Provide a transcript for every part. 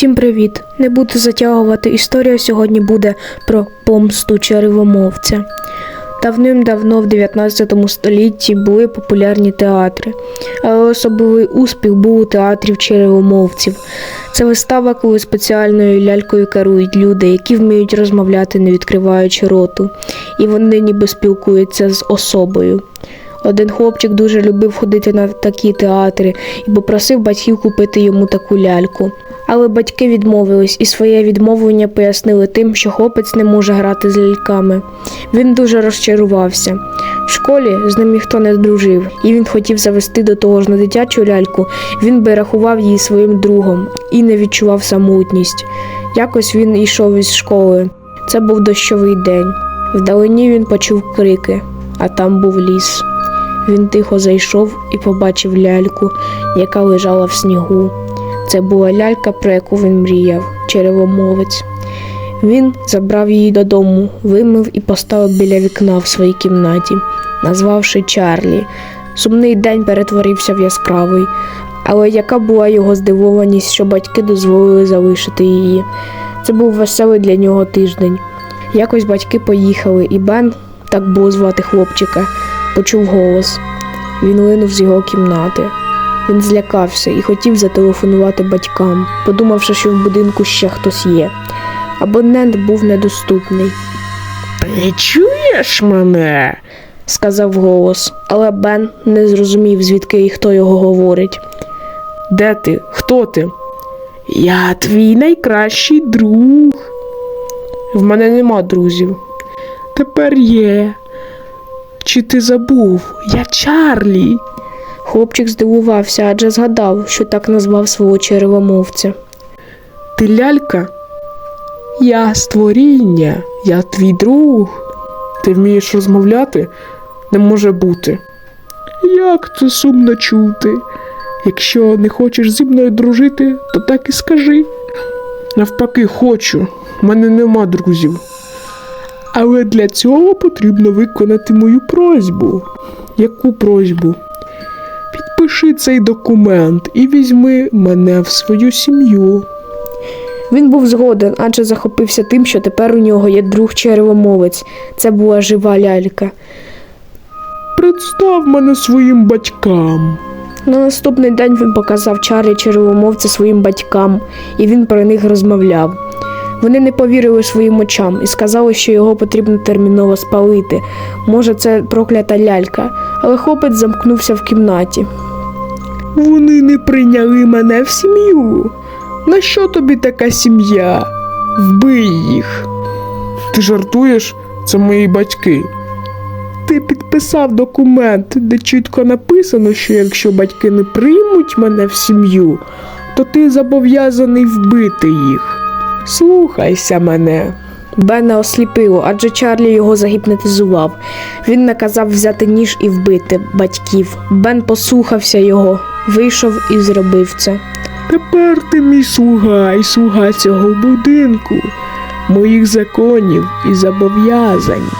Всім привіт! Не буду затягувати. Історія сьогодні буде про помсту черевомовця. Давним-давно в 19 столітті були популярні театри, але особливий успіх був у театрів черевомовців. Це вистава, коли спеціальною лялькою керують люди, які вміють розмовляти, не відкриваючи роту, і вони ніби спілкуються з особою. Один хлопчик дуже любив ходити на такі театри і попросив батьків купити йому таку ляльку. Але батьки відмовились і своє відмовлення пояснили тим, що хлопець не може грати з ляльками. Він дуже розчарувався. В школі з ним ніхто не дружив, і він хотів завести до того ж на дитячу ляльку. Він би рахував її своїм другом і не відчував самотність. Якось він йшов із школи. Це був дощовий день. Вдалині він почув крики, а там був ліс. Він тихо зайшов і побачив ляльку, яка лежала в снігу. Це була лялька, про яку він мріяв, черевомовець. Він забрав її додому, вимив і поставив біля вікна в своїй кімнаті, назвавши Чарлі. Сумний день перетворився в яскравий, але яка була його здивованість, що батьки дозволили залишити її. Це був веселий для нього тиждень. Якось батьки поїхали, і Бен, так було звати хлопчика, почув голос. Він линув з його кімнати. Він злякався і хотів зателефонувати батькам, подумавши, що в будинку ще хтось є. Абонент був недоступний, Ти чуєш мене? сказав голос, але Бен не зрозумів, звідки і хто його говорить. Де ти? Хто ти? Я твій найкращий друг. В мене нема друзів. Тепер є. Чи ти забув? Я Чарлі. Хлопчик здивувався, адже згадав, що так назвав свого черевомовця. Ти лялька? Я створіння, я твій друг. Ти вмієш розмовляти? Не може бути. Як це сумно чути? Якщо не хочеш зі мною дружити, то так і скажи. Навпаки, хочу. У мене нема друзів. Але для цього потрібно виконати мою просьбу. Яку просьбу? Підпиши цей документ і візьми мене в свою сім'ю. Він був згоден, адже захопився тим, що тепер у нього є друг черевомовець. Це була жива лялька. Представ мене своїм батькам. На наступний день він показав Чарлі черевомовця своїм батькам, і він про них розмовляв. Вони не повірили своїм очам і сказали, що його потрібно терміново спалити. Може, це проклята лялька, але хлопець замкнувся в кімнаті. Вони не прийняли мене в сім'ю. На що тобі така сім'я? Вбий їх. Ти жартуєш? Це мої батьки. Ти підписав документ, де чітко написано, що якщо батьки не приймуть мене в сім'ю, то ти зобов'язаний вбити їх. Слухайся мене. Бена осліпило, адже Чарлі його загіпнотизував. Він наказав взяти ніж і вбити батьків. Бен послухався його, вийшов і зробив це. Тепер ти мій слуга і слуга цього будинку, моїх законів і зобов'язань.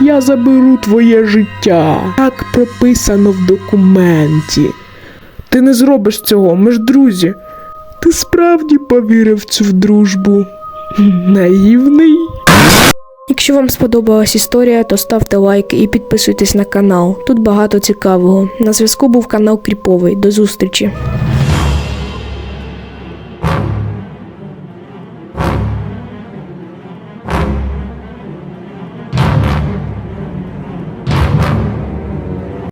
Я заберу твоє життя, так прописано в документі. Ти не зробиш цього, ми ж друзі. Ти справді повірив в цю дружбу. Наївний. Якщо вам сподобалась історія, то ставте лайк і підписуйтесь на канал. Тут багато цікавого. На зв'язку був канал Кріповий. До зустрічі!